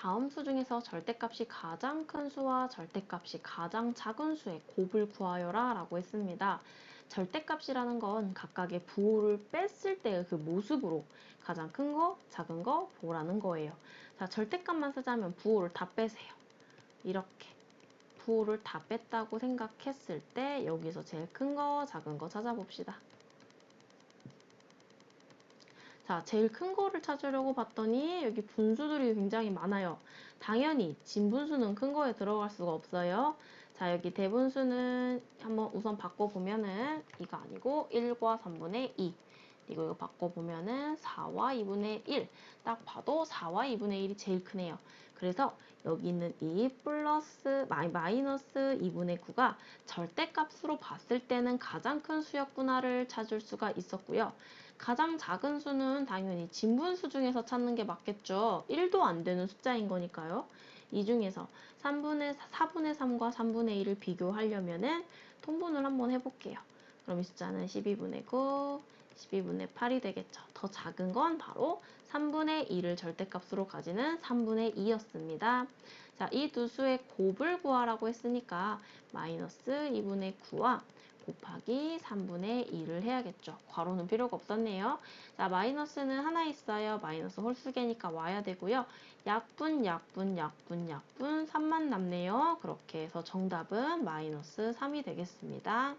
다음 수 중에서 절대값이 가장 큰 수와 절대값이 가장 작은 수의 곱을 구하여라 라고 했습니다. 절대값이라는 건 각각의 부호를 뺐을 때의 그 모습으로 가장 큰 거, 작은 거 보라는 거예요. 자, 절대값만 쓰자면 부호를 다 빼세요. 이렇게. 부호를 다 뺐다고 생각했을 때 여기서 제일 큰 거, 작은 거 찾아봅시다. 자, 제일 큰 거를 찾으려고 봤더니 여기 분수들이 굉장히 많아요. 당연히 진분수는 큰 거에 들어갈 수가 없어요. 자, 여기 대분수는 한번 우선 바꿔보면은 이거 아니고 1과 3분의 2. 이거 이거 바꿔보면은 4와 2분의 1. 딱 봐도 4와 2분의 1이 제일 크네요. 그래서 여기 있는 이 플러스 마이 너스 2분의 9가 절대값으로 봤을 때는 가장 큰 수였구나를 찾을 수가 있었고요. 가장 작은 수는 당연히 진분수 중에서 찾는 게 맞겠죠. 1도 안 되는 숫자인 거니까요. 이 중에서 3분의 4분의 3과 3분의 1을 비교하려면 은 통분을 한번 해볼게요. 그럼 이 숫자는 12분의 9, 12분의 8이 되겠죠. 더 작은 건 바로 3분의 2를 절대값으로 가지는 3분의 2였습니다. 자, 이 두 수의 곱을 구하라고 했으니까 마이너스 2분의 9와 곱하기 3분의 2를 해야겠죠. 괄호는 필요가 없었네요. 자, 마이너스는 하나 있어요. 마이너스 홀수계니까 와야 되고요. 약분, 약분, 약분, 약분 3만 남네요. 그렇게 해서 정답은 마이너스 3이 되겠습니다.